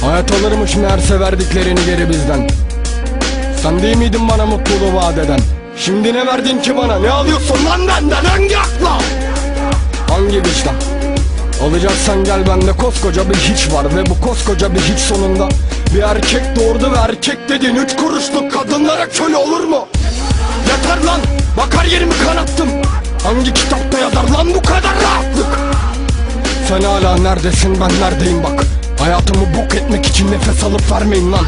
Hayat alırmış meğerse verdiklerini geri bizden. Sen değil miydin bana mutluluğu vaat eden? Şimdi ne verdin ki bana? Ne alıyorsun lan benden? Hangi akla? Hangi vicdan? Alacaksan gel bende koskoca bir hiç var Ve bu koskoca bir hiç sonunda. Bir erkek doğurdu ve erkek dediğin üç kuruşluk kadınlara köle olur mu? Yeter lan bakar yerimi kanattım. Hangi kitapta yazar lan bu kadar rahatlık Sen hala neredesin? Ben neredeyim? Bak Hayatımı bok etmek için nefes alıp vermeyin lan.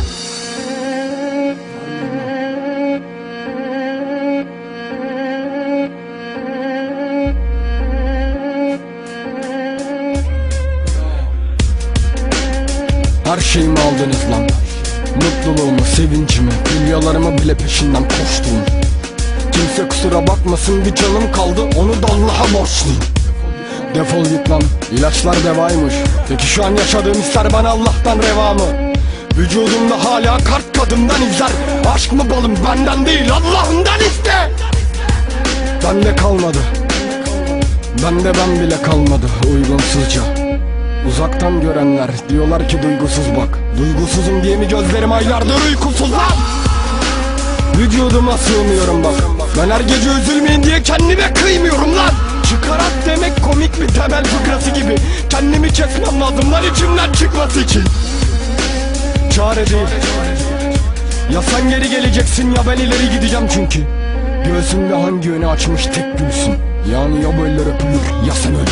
Her şeyimi aldınız lan. Mutluluğumu, sevincimi, dünyalarımı bile peşinden koştum. Kimse kusura bakmasın bir canım kaldı onu da Allah'a borçluyum Defol git lan. İlaçlar devaymış. Peki şu an yaşadığım hisler bana Allah'tan reva mı? Vücudumda hala kart kadından izler. Aşk mı balım? Benden değil Allah'ından iste. Bende kalmadı. Bende ben bile kalmadı uygunsuzca. Uzaktan görenler diyorlar ki duygusuz bak. Duygusuzum diye mi gözlerim aylardır uykusuz lan? Vücuduma sığmıyorum bak. Ben her gece üzülmeyin diye kendime kıymıyorum lan Çıkarak demek komik bir temel fıkrası gibi. Kendimi kesmem lazım lan içimden çıkması için. Çare değil. Ya sen geri geleceksin ya ben ileri gideceğim çünkü. Göğsümde hangi yöne açmış tek gülsün. Yani ya eller öpülür ya sen öldürülürsün